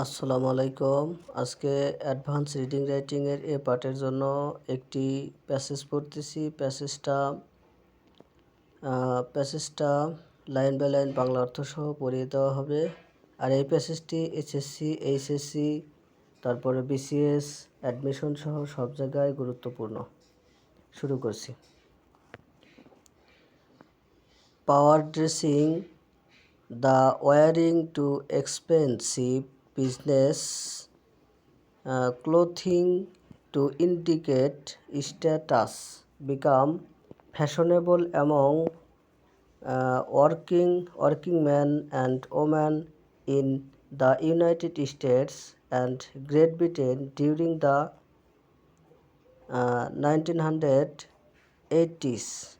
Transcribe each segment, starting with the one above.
আসসালামু আলাইকুম। আজকে অ্যাডভান্স রিডিং রাইটিংয়ের এ পার্টের জন্য একটি প্যাসেজ পড়তেছি। প্যাসেজটা প্যাসেজটা লাইন বাই লাইন বাংলা অর্থ সহ পড়িয়ে দেওয়া হবে। আর এই প্যাসেজটি এসএসসি এইচএসসি তারপরে বিসিএস অ্যাডমিশন সহ সব জায়গায় গুরুত্বপূর্ণ। শুরু করছি। Power dressing the wearing to expensive business uh, clothing to indicate status become fashionable among uh, working working men and women in the United States and Great Britain during the uh, 1980s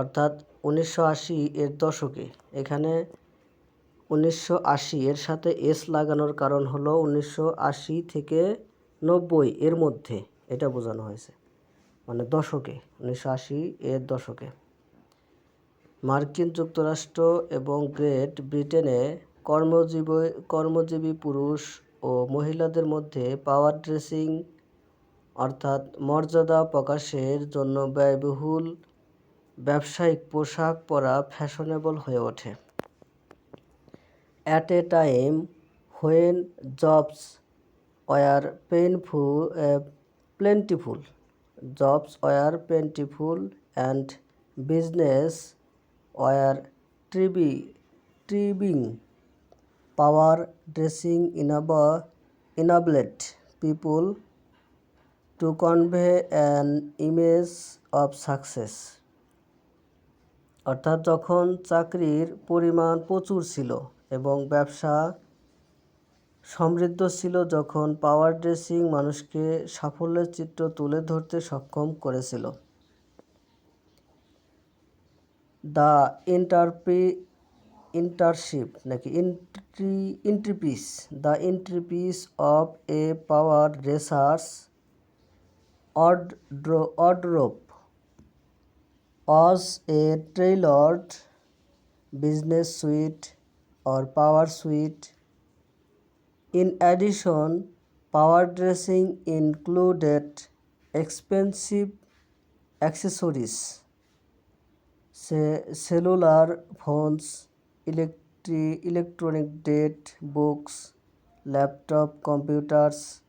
অর্থাৎ উনিশশো আশি এর দশকে এখানে উনিশশো আশি এর সাথে এস লাগানোর কারণ হলো উনিশশো আশি থেকে নব্বই এর মধ্যে এটা বোঝানো হয়েছে। মানে দশকে, উনিশশো আশি এর দশকে। মার্কিন যুক্তরাষ্ট্র এবং গ্রেট ব্রিটেনে কর্মজীবী কর্মজীবী পুরুষ ও মহিলাদের মধ্যে পাওয়ার ড্রেসিং অর্থাৎ মর্যাদা প্রকাশের জন্য ব্যয়বহুল ব্যবসায়িক পোশাক পরা ফ্যাশনেবল হয়ে ওঠে। At a time when jobs were painful plentiful jobs were plentiful and business were ট্রিবি thriving power dressing ইনাব enabled people to convey an image of success অর্থাৎ যখন চাকরির পরিমাণ প্রচুর ছিল এবং ব্যবসা সমৃদ্ধ ছিল যখন পাওয়ার ড্রেসিং মানুষকে সাফল্যের চিত্র তুলে ধরতে সক্ষম করেছিল। দ্য ইন্টারপি ইন্টারশিপ নাকি ইন্ট্রি ইন্ট্রিপিস দ্য ইন্ট্রিপিস অফ এ পাওয়ার রেসার্স অড অড্রোপ was a tailored business suite or power suite. In addition, power dressing included expensive accessories, cellular phones, electri- electronic date books, laptop computers,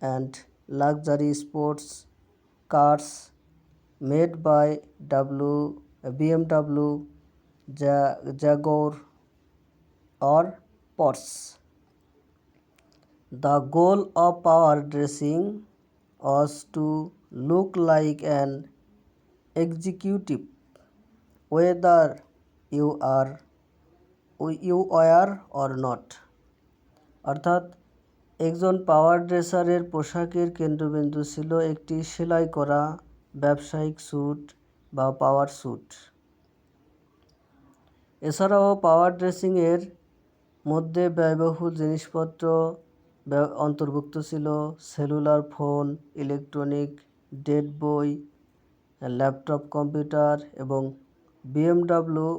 and luxury sports cars made by W, BMW, Jaguar, or Porsche. The goal of power dressing was to look like an executive, whether you are you are or not. অর্থাৎ একজন পাওয়ার ড্রেসারের পোশাকের কেন্দ্রবিন্দু ছিল একটি সেলাই করা ব্যবসায়িক স্যুট বা পাওয়ার স্যুট এছাড়াও পাওয়ার ড্রেসিংয়ের মধ্যে ব্যয়বহুল জিনিসপত্র অন্তর্ভুক্ত ছিল। সেলুলার ফোন, ইলেকট্রনিক, ডেড বই, ল্যাপটপ, কম্পিউটার এবং বিএমডাব্লিউ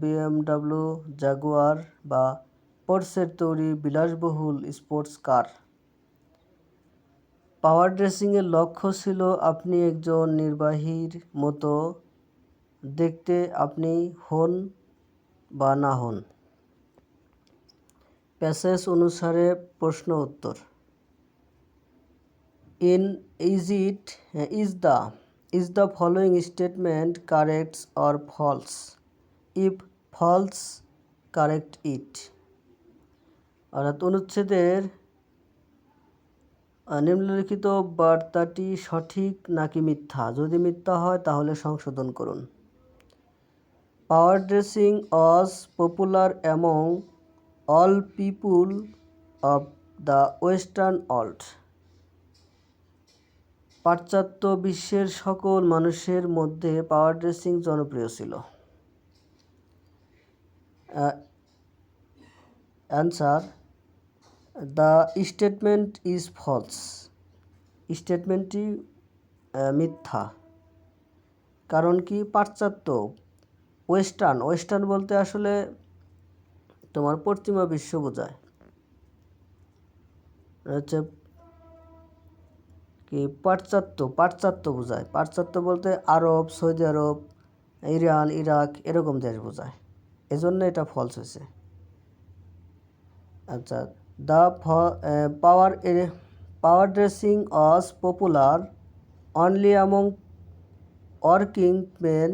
বিএমডাব্লিউ, জাগুয়ার বা পোর্টসের তৈরি বিলাসবহুল স্পোর্টস কার। পাওয়ার ড্রেসিংয়ের লক্ষ্য ছিল আপনি একজন নির্বাহীর মতো দেখতে আপনি হন বা না হন। প্যাসেজ অনুসারে প্রশ্ন উত্তর। In is it is the is the following statement corrects or false if false correct it অর্থাৎ অনুচ্ছেদের নিম্নলিখিত বার্তাটি সঠিক নাকি মিথ্যা? যদি মিথ্যা হয়, তাহলে সংশোধন করুন। Power dressing was popular among all people of the Western world. পাশ্চাত্য বিশ্বের সকল মানুষের মধ্যে পাওয়ার ড্রেসিং জনপ্রিয় ছিল। Answer the statement is false স্টেটমেন্টটি মিথ্যা। কারণ কি, পাশ্চাত্য, ওয়েস্টার্ন ওয়েস্টার্ন বলতে আসলে তোমার পশ্চিমা বিশ্ব বোঝায়। হচ্ছে কি? পাশ্চাত্য পাশ্চাত্য বোঝায়। পাশ্চাত্য বলতে Arab, Saudi Arab, Iran, Iraq এরকম দেশ বোঝায়। এজন্য এটা ফলস হয়েছে। আচ্ছা the power power dressing was popular only among working men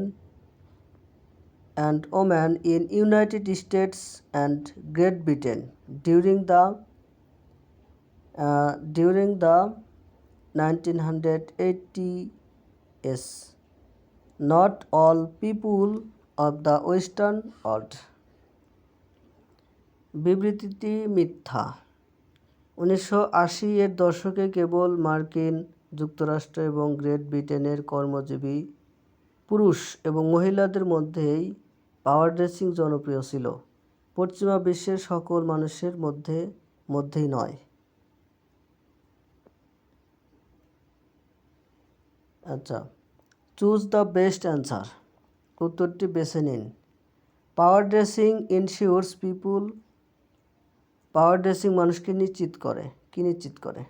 and women in United States and Great Britain during the uh, during the 1980s. Not all people of the Western world. বিবৃতিটি মিথ্যা উনিশশো আশি এর দশকে কেবল মার্কিন যুক্তরাষ্ট্র এবং great ব্রিটেনের কর্মজীবী পুরুষ এবং মহিলাদের মধ্যেই পাওয়ার ড্রেসিং জনপ্রিয় ছিল। পশ্চিমা বিশ্বের সকল মানুষের মধ্যে, মধ্যেই নয়। আচ্ছা চুজ দ্য বেস্ট অ্যান্সার। উত্তরটি বেছে নিন। Power dressing ensures people, power dressing মানুষকে নিশ্চিত করে, কি নিশ্চিত করে?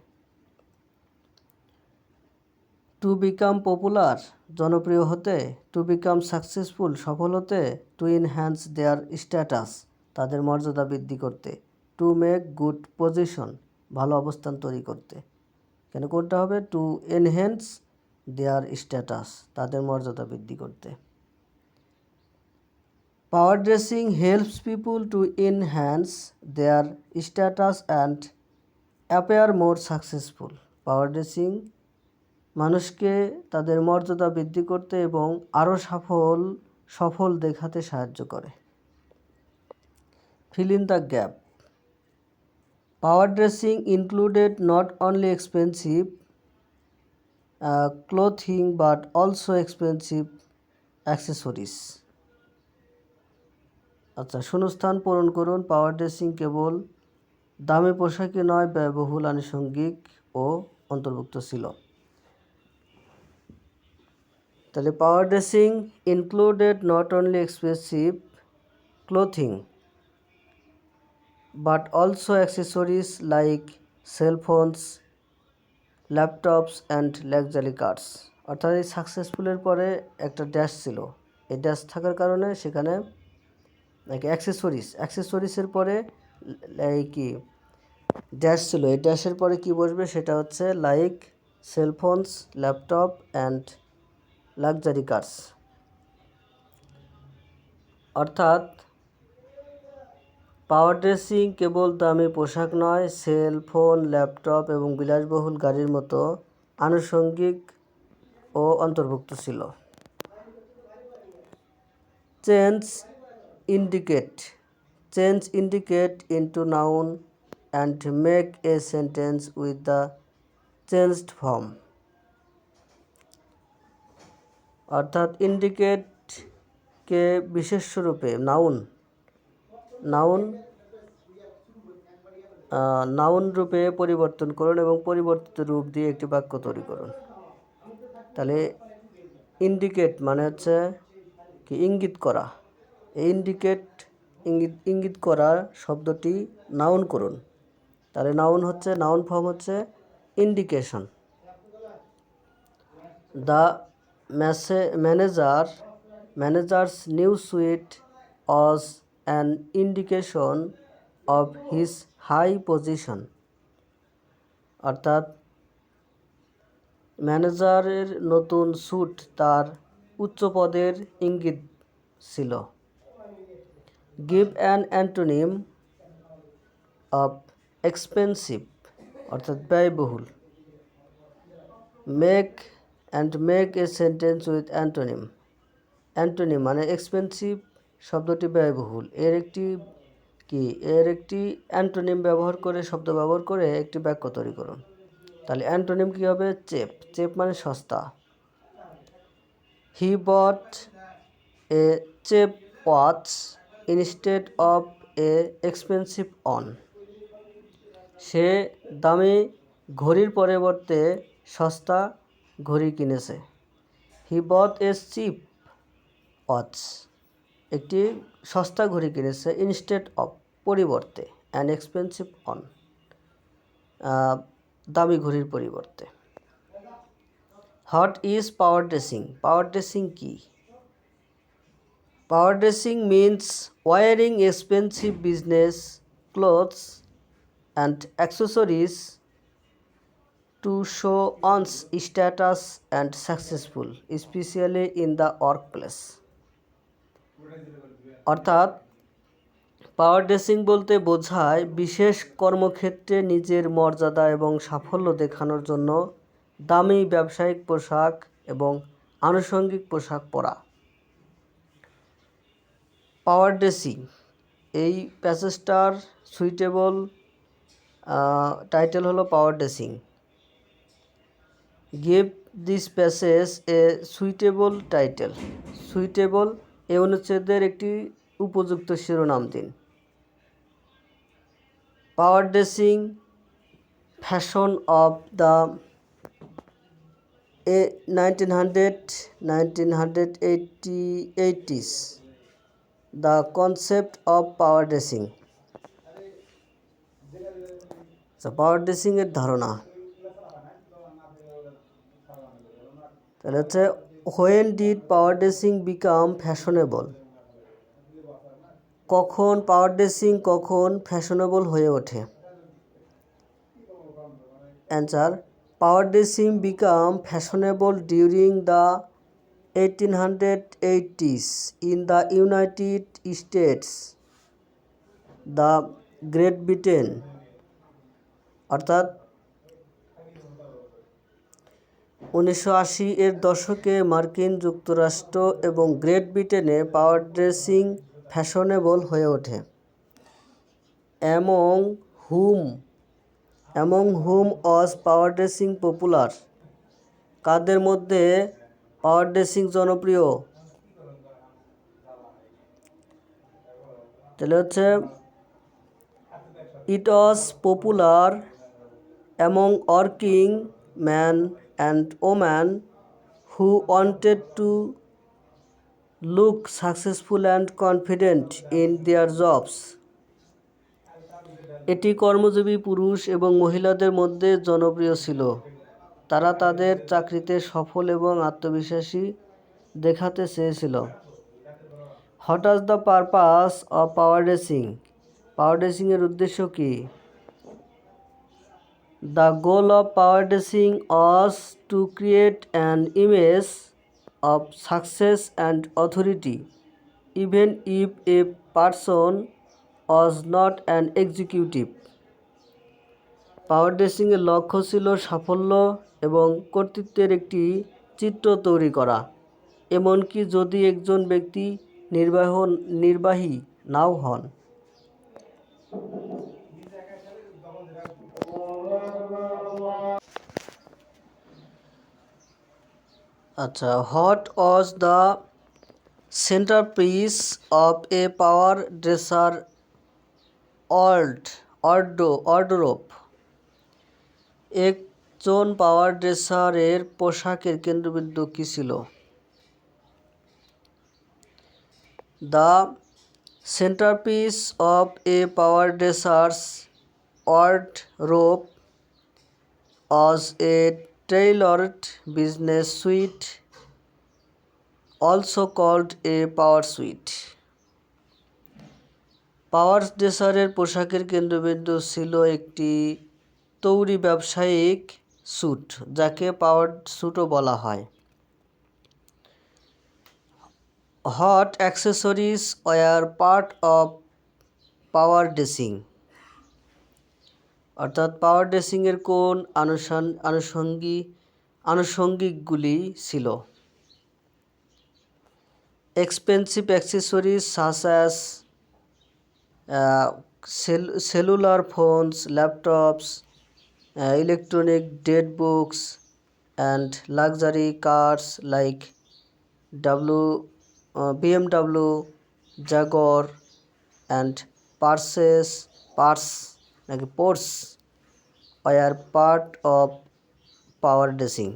টু বিকাম পপুলার জনপ্রিয় হতে টু বিকাম সাকসেসফুল সফল হতে টু ইনহ্যান্স দেয়ার স্ট্যাটাস তাদের মর্যাদা বৃদ্ধি করতে টু মেক গুড পজিশন ভালো অবস্থান তৈরি করতে। কেন কোনটা হবে? টু এনহ্যান্স দেয়ার স্ট্যাটাস তাদের মর্যাদা বৃদ্ধি করতে। Power dressing helps people to enhance their status and appear more successful power dressing মানুষকে তাদের মর্যাদা বৃদ্ধি করতে এবং আরও সফল সফল দেখাতে সাহায্য করে। Fill in the gap power dressing included not only expensive clothing but also expensive accessories আচ্ছা শূন্যস্থান পূরণ করুন। পাওয়ার ড্রেসিং কেবল দামি পোশাকই নয়, ব্যয়বহুল, আনুষঙ্গিক ও অন্তর্ভুক্ত ছিল। তাহলে power dressing included not only expensive clothing but also accessories like cellphones laptops and luxury cars অর্থাৎ এই সাকসেসফুলের পরে একটা ড্যাশ ছিল। এই ড্যাশ থাকার কারণে সেখানে নাকি অ্যাক্সেসরিজ অ্যাক্সেসরিজের পরে এই কি ড্যাশ ছিল। এই ড্যাশের পরে কি বসবে? সেটা হচ্ছে like cellphones laptop and luxury cars অর্থাৎ পাওয়ার ড্রেসিং কেবল দামি পোশাক নয় সেল ফোন ল্যাপটপ এবং বিলাসবহুল গাড়ির মতো আনুষঙ্গিক ও অন্তর্ভুক্ত ছিল। Change indicate change indicate into noun and make a sentence with the changed form অর্থাৎ ইন্ডিকেটকে বিশেষ্যরূপে নাউন নাউন নাউন রূপে পরিবর্তন করুন এবং পরিবর্তিত রূপ দিয়ে একটি বাক্য তৈরি করুন। তাহলে ইন্ডিকেট মানে হচ্ছে কি ইঙ্গিত করা। এই ইন্ডিকেট ইঙ্গিত ইঙ্গিত করা শব্দটি নাউন করুন। তাহলে নাউন হচ্ছে, নাউন ফর্ম হচ্ছে indication. The manager, manager's new suit was an indication of his high position অর্থাৎ ম্যানেজারের নতুন স্যুট তার উচ্চ পদের ইঙ্গিত ছিল। Give an antonym of expensive অর্থাৎ ব্যয়বহুল। Make and make a sentence with antonym antonym মানে এক্সপেন্সিভ শব্দটি ব্যয়বহুল। এর একটি কি? এর একটি অ্যান্টোনিম ব্যবহার করে, শব্দ ব্যবহার করে একটি বাক্য তৈরি করুন। তাহলে অ্যান্টোনিম কী হবে? চেপ। চেপ মানে সস্তা। He bought a cheap watch instead of a expensive one সে দামি ঘড়ির পরিবর্তে সস্তা ঘড়ি কিনেছে। হি বট এ চিপ ওয়াচ একটি সস্তা ঘড়ি কিনেছে ইনস্টেড অফ পরিবর্তে অ্যান এক্সপেন্সিভ অন দামি ঘড়ির পরিবর্তে। What is power dressing power dressing কি? Power dressing means wearing expensive business clothes and accessories to show one's status and successful, especially in the workplace. অর্থাৎ পাওয়ার ড্রেসিং বলতে বোঝায় বিশেষ কর্মক্ষেত্রে নিজের মর্যাদা এবং সাফল্য দেখানোর জন্য দামি ব্যবসায়িক পোশাক এবং আনুষঙ্গিক পোশাক পরা পাওয়ার ড্রেসিং এই প্যাসেজটার সুইটেবল টাইটেল হলো power dressing give this passage a suitable title. Suitable এ অনুচ্ছেদের একটি উপযুক্ত শিরোনাম দিন। Power dressing fashion of the a nineteen hundred nineteen hundred eighty eighties the concept of power dressing. Power ড্রেসিংয়ের ধারণা। তাহলে হচ্ছে when did power dressing become fashionable কখন পাওয়ার dressing কখন ফ্যাশনেবল হয়ে ওঠে? Answer power dressing become fashionable during the eighteen hundred eighties in the United States the Great Britain অর্থাৎ উনিশশো আশি এর দশকে মার্কিন যুক্তরাষ্ট্র এবং গ্রেট ব্রিটেনে পাওয়ার ড্রেসিং ফ্যাশনেবল হয়ে ওঠে। অ্যামং হুম অ্যামং হুম অজ পাওয়ার ড্রেসিং পপুলার। কাদের মধ্যে পাওয়ার ড্রেসিং জনপ্রিয়? তাহলে হচ্ছে, it was popular among working man and woman who wanted to look successful and confident in their jobs এটি কর্মজীবী পুরুষ এবং মহিলাদের মধ্যে জনপ্রিয় ছিল। তারা তাদের চাকরিতে সফল এবং আত্মবিশ্বাসী দেখাতে চেয়েছিল। What was the purpose of power dressing power ড্রেসিংয়ের উদ্দেশ্য কী? The goal of dressing was to create an image of success and authority, even if a person was not an executive. পাওয়ার ড্রেসিংয়ের লক্ষ্য ছিল সাফল্য এবং কর্তৃত্বের একটি চিত্র তৈরি করা এমনকি যদি একজন ব্যক্তি নির্বাহ নির্বাহী নাও হন আচ্ছা what was the centre piece of a power dresser old অর্ডো অর্ডরোপ একজন পাওয়ার ড্রেসারের পোশাকের কেন্দ্রবিন্দু কী ছিল? The centre piece of a power dresser's wardrobe was a tailored business suite, also called a power suite. পাওয়ার ড্রেসারের পোশাকের কেন্দ্রবিন্দু ছিল একটি তৈরি ব্যবসায়িক স্যুট যাকে পাওয়ার স্যুটও বলা হয় hot accessories were part of power dressing অর্থাৎ পাওয়ার ড্রেসিংয়ের কোন আনুষান আনুষঙ্গিক আনুষঙ্গিকগুলি ছিল। Expensive accessories such as cellular phones laptops electronic date books and luxury cars like W BMW Jaguar and purses purse নাকি purses are part of power dressing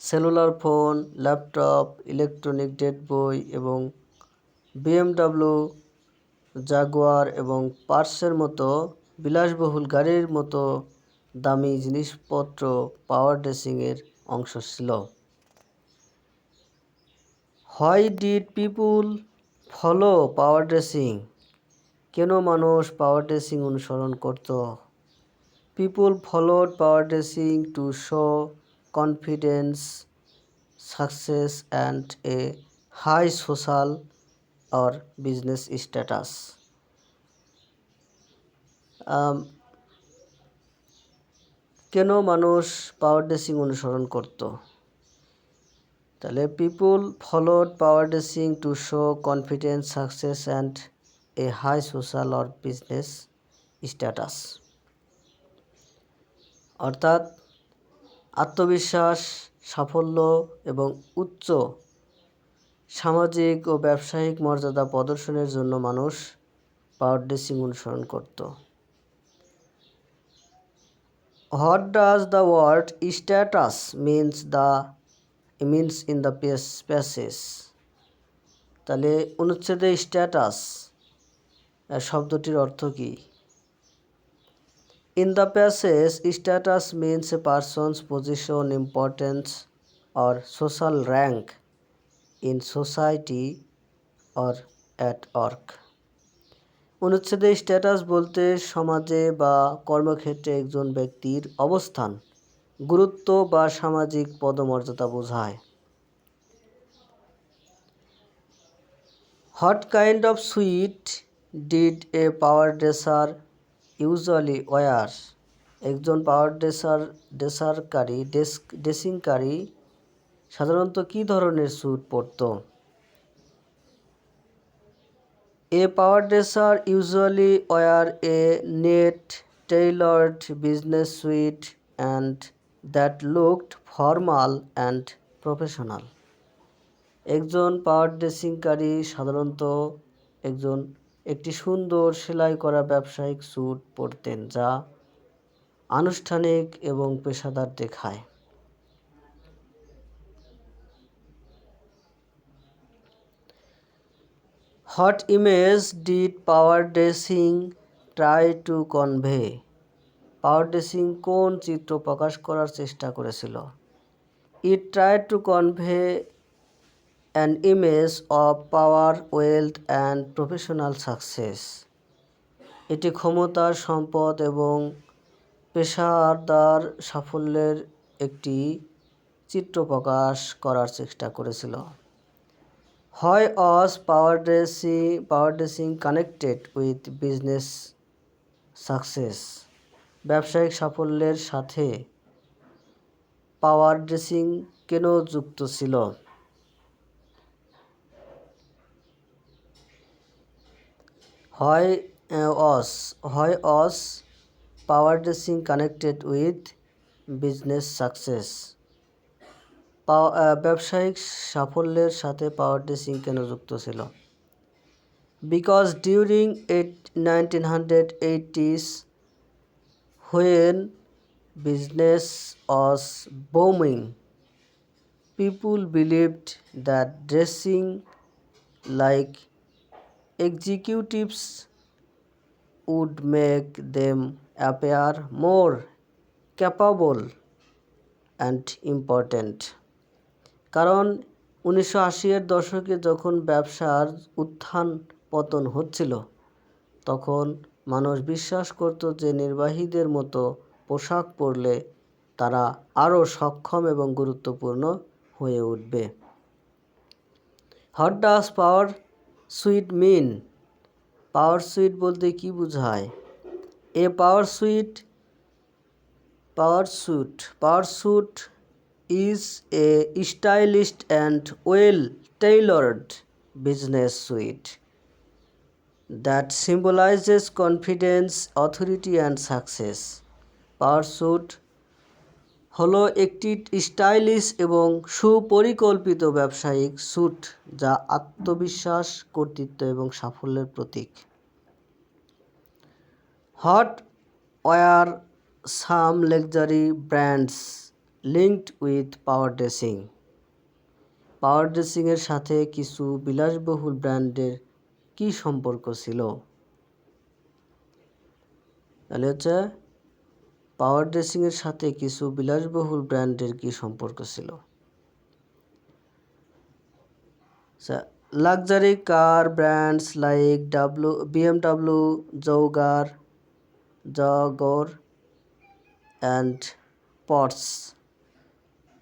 cellular phone laptop electronic date বই এবং BMW Jaguar এবং পার্সের মতো বিলাসবহুল গাড়ির মতো দামি জিনিসপত্র পাওয়ার ড্রেসিংয়ের অংশ ছিল। Why did people follow power dressing কেন মানুষ পাওয়ার ড্রেসিং অনুসরণ করত? People followed power dressing to show confidence success and a high social or business status কেন মানুষ পাওয়ার ড্রেসিং অনুসরণ করত? তাহলে people followed power dressing to show confidence success and a high social or business status অর্থাৎ আত্মবিশ্বাস, সাফল্য এবং উচ্চ সামাজিক ও ব্যবসায়িক মর্যাদা প্রদর্শনের জন্য মানুষ পাওয়ার ড্রেসিং অনুসরণ করত। What does the word status means the means in the passage তাহলে অনুচ্ছেদে স্ট্যাটাস শব্দটির অর্থ কী? In the passage status means a person's position importance or social rank in society or at work অনুচ্ছেদে status বলতে সমাজে বা কর্মক্ষেত্রে একজন ব্যক্তির অবস্থান, গুরুত্ব বা সামাজিক পদমর্যাদা বোঝায়। What kind of suit did a power dresser usually wear. একজন পাওয়ার ড্রেসার, ড্রেসারকারী, ডেস্ক, ড্রেসিংকারী সাধারণত কী ধরনের স্যুট পরত? A power dresser usually wear a neat, tailored, business suit, and that looked formal and professional. একজন পাওয়ার ড্রেসিংকারী সাধারণত একজন একটি সুন্দর সেলাই করা ব্যবসায়িক স্যুট পরতেন যা আনুষ্ঠানিক এবং পেশাদার দেখায়। What image did power dressing try to convey power dressing কোন চিত্র প্রকাশ করার চেষ্টা করেছিল? It try to convey an image of power wealth and professional success এটি ক্ষমতার সম্পদ এবং পেশাদার সাফল্যের একটি চিত্র প্রকাশ করার চেষ্টা করেছিল। Why was power dressing power dressing connected with business success ব্যবসায়িক সাফল্যের সাথে পাওয়ার ড্রেসিং কেন যুক্ত ছিল? Why was why was power dressing connected with business success ব্যবসায়িক সাফল্যের সাথে পাওয়ার ড্রেসিং কেন যুক্ত ছিল? Because during eight nineteen hundred eighties when business was booming people believed that dressing like executives would make them appear more capable and important. কারণ উনিশশো আশির দশকে যখন ব্যবসার উত্থান পতন হচ্ছিল, তখন মানুষ বিশ্বাস করত যে নির্বাহীদের মতো পোশাক পরলে তারা আরও সক্ষম এবং গুরুত্বপূর্ণ হয়ে উঠবে। What does power suit mean. Power suit বলতে কি বোঝায়? A power suit, power suit power suit is a stylist and well tailored business suit that symbolises confidence, authority and success. Power suit হলো একটি স্টাইলিশ এবং সুপরিকল্পিত ব্যবসায়িক sweet যা আত্মবিশ্বাস, কর্তৃত্ব এবং সাফল্যের প্রতীক। What were some luxury brands linked with power dressing. Power ড্রেসিংয়ের সাথে কিছু বিলাসবহুল ব্র্যান্ডের কী সম্পর্ক ছিল? তাহলে হচ্ছে পাওয়ার ড্রেসিংয়ের সাথে কিছু বিলাসবহুল ব্র্যান্ডের কি সম্পর্ক ছিল? Luxury car brands like W, BMW Jaguar Jaguar and purses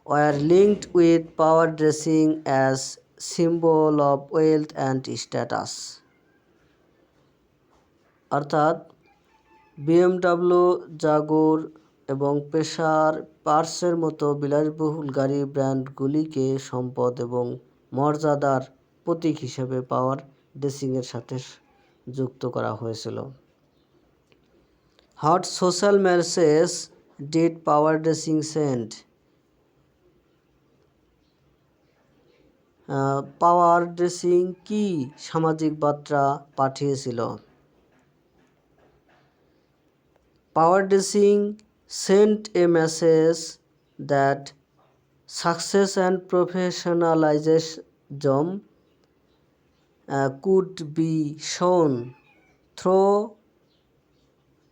were linked with power dressing as symbol of wealth and status. অর্থাৎ বিএমডাব্লিউ জাগুর এবং পেশার পার্সের মতো বিলাসবহুল গাড়ি ব্র্যান্ডগুলিকে সম্পদ এবং মর্যাদার প্রতীক হিসেবে পাওয়ার ড্রেসিংয়ের সাথে যুক্ত করা হয়েছিল। What social message did power dressing sent power dressing কি সামাজিক বার্তা পাঠিয়েছিল? Power dressing, sent a message that success and professionalization could be shown through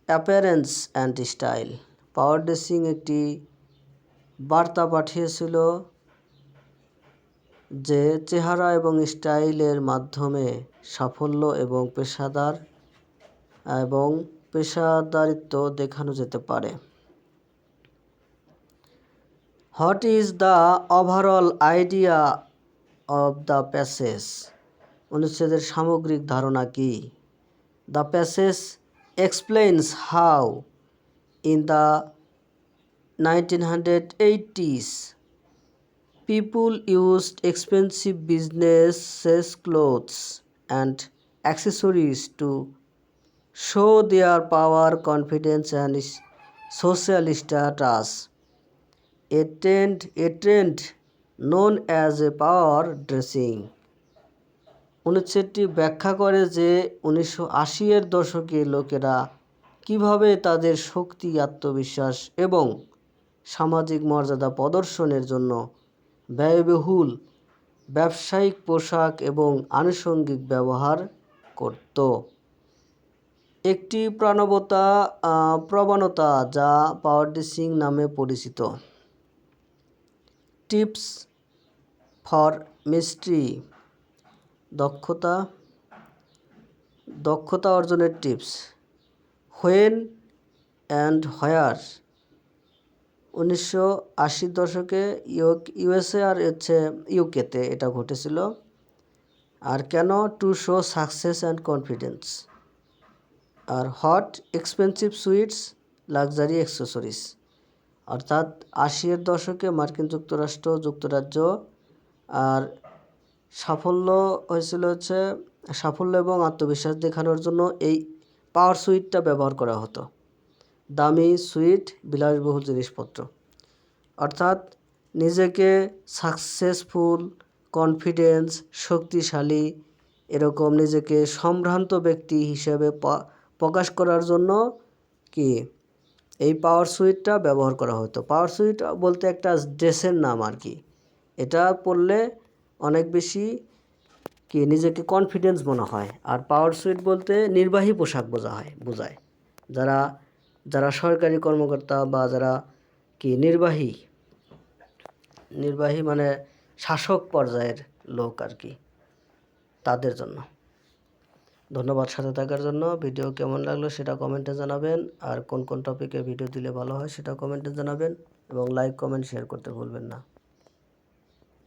appearance and style. Power dressing একটি বার্তা পাঠিয়েছিল যে চেহারা এবং স্টাইলের মাধ্যমে সাফল্য এবং পেশাদার এবং পেশাদারিত্ব দেখানো যেতে পারে। What is the overall idea of the passage অনুচ্ছেদের সামগ্রিক ধারণা কি? The passage explains how in the nineteen hundred eighties People used expensive businesses, clothes, and accessories to confidence, and s- social status. A trend, a trend known as a power dressing. অনুচ্ছেদটি ব্যাখ্যা করে যে উনিশশো এর দশকে লোকেরা কীভাবে তাদের শক্তি আত্মবিশ্বাস এবং সামাজিক মর্যাদা প্রদর্শনের জন্য ব্যয়বহুল ব্যবসায়িক পোশাক এবং আনুষঙ্গিক ব্যবহার করত একটি প্রাণবতা প্রবণতা যা পাওয়ার ড্রেসিং নামে পরিচিত। টিপস ফর মিস্ট্রি, দক্ষতা দক্ষতা অর্জনের টিপস। হোয়েন অ্যান্ড হোয়ার, উনিশশো আশির দশকে ইউএসএ আর হচ্ছে ইউকেতে এটা ঘটেছিল। আর কেন? To show success and confidence. R what, expensive suits, luxury accessories. অর্থাৎ আশির দশকে মার্কিন যুক্তরাষ্ট্র, যুক্তরাজ্য আর সাফল্য হয়েছিল হচ্ছে সাফল্য এবং আত্মবিশ্বাস দেখানোর জন্য এই পাওয়ার সুইটটা ব্যবহার করা হতো। দামি সুইট, বিলাসবহুল জিনিসপত্র। অর্থাৎ নিজেকে সাকসেসফুল, কনফিডেন্স, শক্তিশালী, এরকম নিজেকে সম্ভ্রান্ত ব্যক্তি হিসেবে প- প্রকাশ করার জন্য কি? এই পাওয়ার সুইটটা ব্যবহার করা হতো। পাওয়ার সুইট বলতে একটা ড্রেসের নাম আর কি। এটা পরলে অনেক বেশি কি নিজেকে কনফিডেন্স মনে হয়। আর পাওয়ার সুইট বলতে নির্বাহী পোশাক বোঝা হয়, বোঝায়। যারা যারা সরকারি কর্মকর্তা বা যারা কি নির্বাহী নির্বাহী মানে শাসক পর্যায়ের লোক আর কি, তাদের জন্য। ধন্যবাদ সাথে থাকার জন্য। ভিডিও কেমন লাগল সেটা কমেন্টে জানাবেন। আর কোন কোন টপিকে ভিডিও দিলে ভালো হয় সেটা কমেন্টে জানাবেন। এবং লাইক কমেন্ট শেয়ার করতে ভুলবেন না।